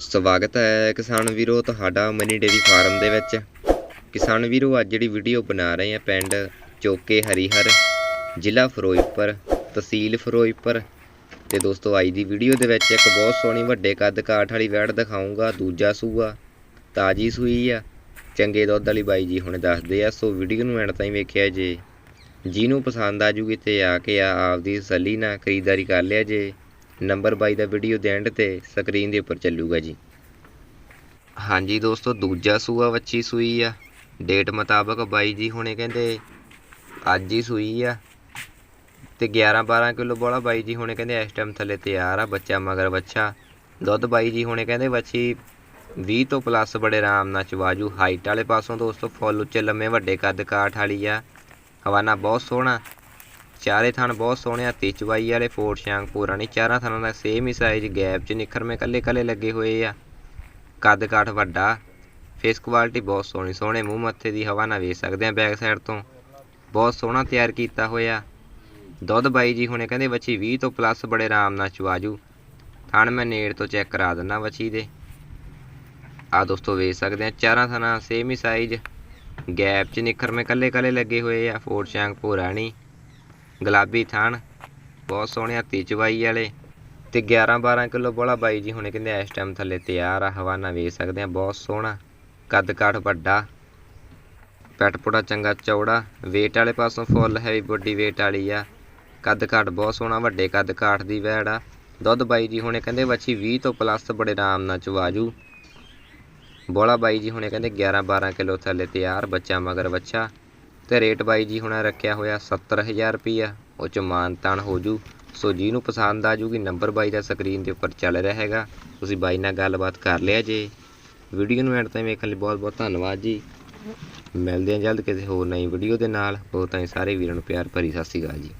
ਸਵਾਗਤ ਹੈ ਕਿਸਾਨ ਵੀਰੋ ਤੁਹਾਡਾ ਮਨੀ ਡੇਰੀ ਫਾਰਮ ਦੇ ਵਿੱਚ। ਕਿਸਾਨ ਵੀਰੋ, ਅੱਜ ਜਿਹੜੀ ਵੀਡੀਓ ਬਣਾ ਰਹੇ ਆ ਪਿੰਡ ਚੋਕੇ ਹਰੀਹਰ, ਜ਼ਿਲ੍ਹਾ ਫਿਰੋਜ਼ਪੁਰ, ਤਹਿਸੀਲ ਫਿਰੋਜ਼ਪੁਰ। ਤੇ ਦੋਸਤੋ, ਅੱਜ ਦੀ ਵੀਡੀਓ ਦੇ ਵਿੱਚ ਇੱਕ ਬਹੁਤ ਸੋਹਣੀ ਵੱਡੇ ਕੱਦ ਕਾਠ ਵਾਲੀ ਵੈੜ ਦਿਖਾਉਂਗਾ ਦੂਜਾ ਸੂਆ ਤਾਜੀ ਸੂਈ ਆ, ਚੰਗੇ ਦੁੱਧ ਵਾਲੀ ਬਾਈ ਜੀ ਹੁਣ ਦੱਸਦੇ ਆ। ਸੋ ਵੀਡੀਓ ਨੂੰ ਐਂਡ ਤਾਈਂ ਵੇਖਿਆ ਜੇ, ਜਿਹਨੂੰ ਪਸੰਦ ਆ ਜੂਗੀ ਤੇ ਆ ਕੇ ਆ ਆਪਦੀ ਤਸੱਲੀ ਨਾਲ ਖਰੀਦਦਾਰੀ ਕਰ ਲਿਆ ਜੇ। ਨੰਬਰ ਬਾਈ ਦਾ ਵੀਡੀਓ ਦੇ ਐਂਡ ਤੇ ਸਕਰੀਨ ਦੇ ਉੱਪਰ ਚੱਲੂਗਾ ਜੀ। ਹਾਂਜੀ ਦੋਸਤੋ, ਦੂਜਾ ਸੂਆ ਵੱਛੀ ਸੂਈ ਆ। ਡੇਟ ਮੁਤਾਬਕ ਬਾਈ ਜੀ ਹੁਣੇ ਕਹਿੰਦੇ ਅੱਜ ਹੀ ਸੂਈ ਆ। ਤੇ 11 12 ਕਿਲੋ ਬੋਲਾ ਬਾਈ ਜੀ ਹੁਣੇ ਕਹਿੰਦੇ ਇਸ ਟਾਈਮ ਥੱਲੇ ਤਿਆਰ ਆ, ਬੱਚਾ ਮਗਰ ਬੱਚਾ ਦੁੱਧ ਬਾਈ ਜੀ ਹੁਣੇ ਕਹਿੰਦੇ ਵੱਛੀ 20 ਤੋਂ ਪਲੱਸ ਬੜੇ ਆਰਾਮ ਨਾਲ ਚਵਾਜੂ। ਹਾਈਟ ਵਾਲੇ ਪਾਸੋਂ ਦੋਸਤੋ, ਫੁੱਲ ਉੱਚੇ, ਲੰਮੇ, ਵੱਡੇ, ਕੱਦ, ਕਾਠ ਵਾਲੀ ਆ। ਹਵਾਨਾ ਬਹੁਤ ਸੋਹਣਾ। ਚਾਰੇ ਥਣ ਬਹੁਤ ਸੋਹਣੇ ਆ, ਤੇ ਚਵਾਈ ਵਾਲੇ ਫੋਰ ਸ਼ਾਂਗ ਪੂਰਾ ਨਹੀਂ, ਚਾਰਾਂ ਥਣਾਂ ਦਾ ਸੇਮ ਹੀ ਸਾਈਜ਼ ਗੈਪ 'ਚ ਨਿਖਰਵੇਂ ਕੱਲੇ ਕੱਲੇ ਲੱਗੇ ਹੋਏ ਆ। ਕੱਦ ਕਾਠ ਵੱਡਾ ਫੇਸ ਕੁਆਲਿਟੀ ਬਹੁਤ ਸੋਹਣੀ, ਸੋਹਣੇ ਮੂੰਹ ਮੱਥੇ ਦੀ ਹਵਾ ਨਾਲ ਵੇਖ ਸਕਦੇ ਆ ਬੈਕ ਸਾਈਡ ਤੋਂ। ਬਹੁਤ ਸੋਹਣਾ ਤਿਆਰ ਕੀਤਾ ਹੋਇਆ। ਦੁੱਧ ਬਾਈ ਜੀ ਹੁਣੇ ਕਹਿੰਦੇ ਬੱਚੀ 20 ਤੋਂ ਪਲੱਸ ਬੜੇ ਆਰਾਮ ਨਾਲ ਚਵਾਜੂ ਥਣ ਮੈਂ ਨੇੜ ਤੋਂ ਚੈੱਕ ਕਰਾ ਦਿੰਦਾ ਬੱਚੀ ਦੇ। ਆ ਦੋਸਤੋ ਵੇਖ ਸਕਦੇ ਆ, ਚਾਰਾਂ ਥਣਾਂ ਸੇਮ ਹੀ ਸਾਈਜ਼ ਗੈਪ 'ਚ ਨਿਖਰ ਨਿਖਰਵੇਂ ਕੱਲੇ ਕੱਲੇ ਲੱਗੇ ਹੋਏ ਆ ਫੋਰ ਸ਼ਾਂਗ ਪੂਰਾ ਨਹੀਂ। ਗੁਲਾਬੀ ਥਣ ਬਹੁਤ ਸੋਹਣੇ ਹੱਥੀ ਚਵਾਈ ਵਾਲੇ ਤੇ 11 12 ਕਿਲੋ ਬੋਲਾ ਬਾਈ ਜੀ ਹੁਣੇ ਕਹਿੰਦੇ ਇਸ ਟਾਈਮ ਥੱਲੇ ਤਿਆਰ ਆ, ਹਵਾਨਾ ਵੇਚ ਸਕਦੇ ਆ, ਬਹੁਤ ਸੋਹਣਾ, ਕੱਦ ਕਾਠ ਵੱਡਾ, ਪੈਟ ਪੁੜਾ ਚੰਗਾ ਚੌੜਾ, weight ਵਾਲੇ ਪਾਸੋਂ ਫੁੱਲ ਹੈਵੀ ਬੋਡੀ weight ਵਾਲੀ ਆ, ਕੱਦ ਕਾਠ ਬਹੁਤ ਸੋਹਣਾ, ਵੱਡੇ ਕੱਦ ਕਾਠ ਦੀ ਵੈੜ ਆ, ਦੁੱਧ ਬਾਈ ਜੀ ਹੁਣੇ ਕਹਿੰਦੇ ਵੱਛੀ 20 ਤੋਂ ਪਲੱਸ ਬੜੇ ਆਰਾਮ ਨਾਲ ਚਵਾਜੂ ਬੋਲਾ ਬਾਈ ਜੀ ਹੁਣੇ ਕਹਿੰਦੇ 11 12 ਕਿਲੋ ਥੱਲੇ ਤਿਆਰ, ਬੱਚਾ ਮਗਰ ਬੱਚਾ ਤੇ ਰੇਟ ਬਾਈ ਜੀ ਹੁਣੇ ਰੱਖਿਆ ਹੋਇਆ 70000 ਰੁਪਈਆ, ਉਹ ਚ ਮਾਨ ਤਾਨ ਹੋ ਜੂ। ਸੋ ਜਿਹਨੂੰ ਪਸੰਦ ਆ ਜੂਗੀ, ਨੰਬਰ ਬਾਈ ਦਾ ਸਕਰੀਨ ਦੇ ਉੱਪਰ ਚੱਲ ਰਿਹਾ ਹੈਗਾ। ਤੁਸੀਂ ਬਾਈ ਨਾਲ ਗੱਲਬਾਤ ਕਰ ਲਿਆ ਜੇ। ਵੀਡੀਓ ਨੂੰ ਐਂਡ ਤਾਈਂ ਵੇਖਣ ਲਈ ਬਹੁਤ ਬਹੁਤ ਧੰਨਵਾਦ ਜੀ। ਮਿਲਦੇ ਹਾਂ ਜਲਦ ਕਿਸੇ ਹੋਰ ਨਈ ਵੀਡੀਓ ਦੇ ਨਾਲ। ਉਹ ਤਾਂ ਸਾਰੇ ਵੀਰਾਂ ਨੂੰ ਪਿਆਰ ਭਰੀ ਸਤਿ ਸ਼੍ਰੀ ਅਕਾਲ ਜੀ।